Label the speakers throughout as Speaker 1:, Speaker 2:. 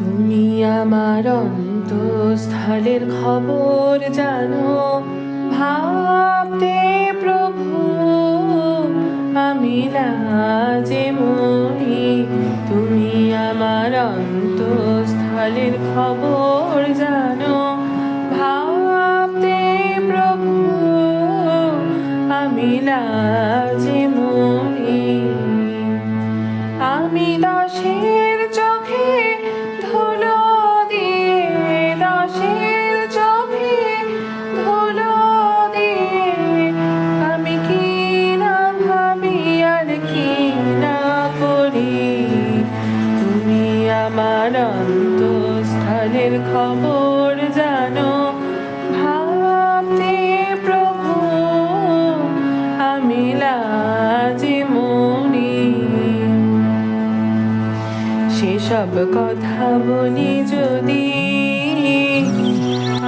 Speaker 1: তুমি আমার অন্তঃস্থলের খবর জানো। ভাবতে প্রভু, আমি লাজে মরি তুমি আমার অন্তঃস্থলের খবর জানো। ভাবতে প্রভু, আমি লাজে মরি আমি দাসের খবর জানো ভাবতে প্রভু, আমি লাজে সেসব কথা বলি যদি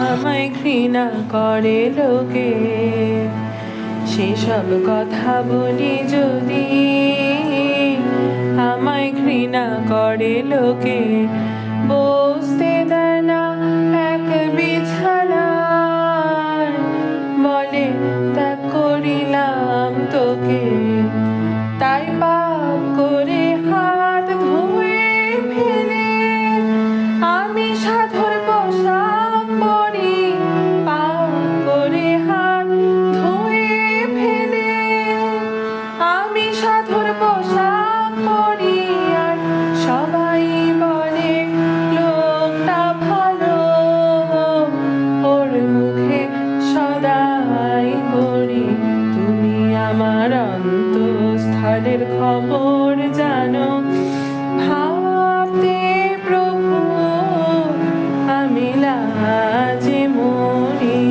Speaker 1: আমায় ঘৃণা করে লোকে, সেসব কথা বলি যদি আমায় ঘৃণা করে লোকে বসতে দেয় না এক বিছানায় বলে খবর জানো। ভাবতে প্রভু, আমি লাজে মরি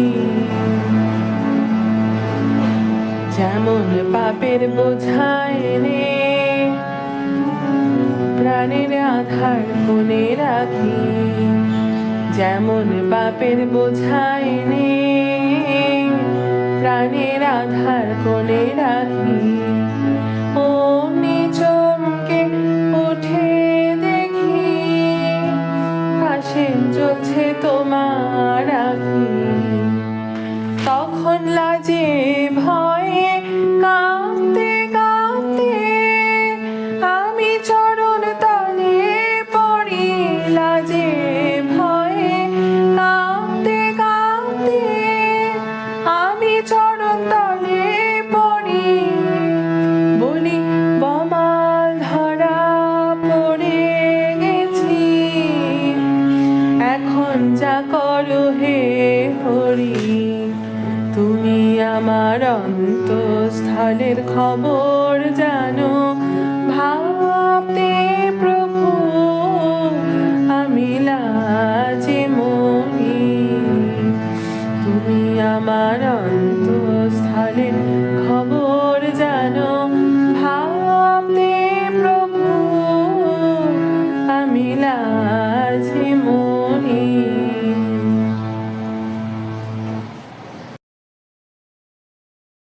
Speaker 1: যেমন পাপের বোঝায় রে প্রাণের আধার কোণে রাখি। যেমন পাপের বোঝায় নে প্রাণের আধার কোণে রাখি। পাশে চলছে তোমার আখি তখন লাজে ভয়ে কাঁপতে হরি তুমি আমার অন্তঃস্থলের খবর জানো।